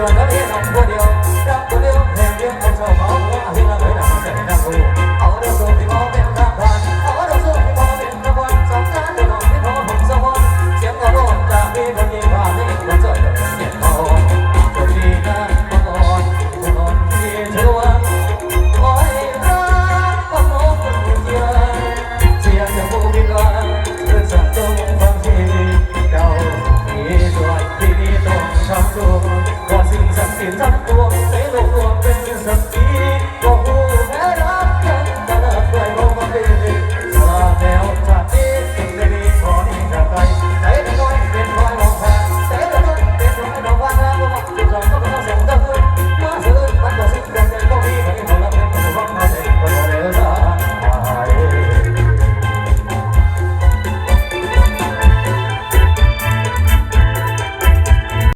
그러면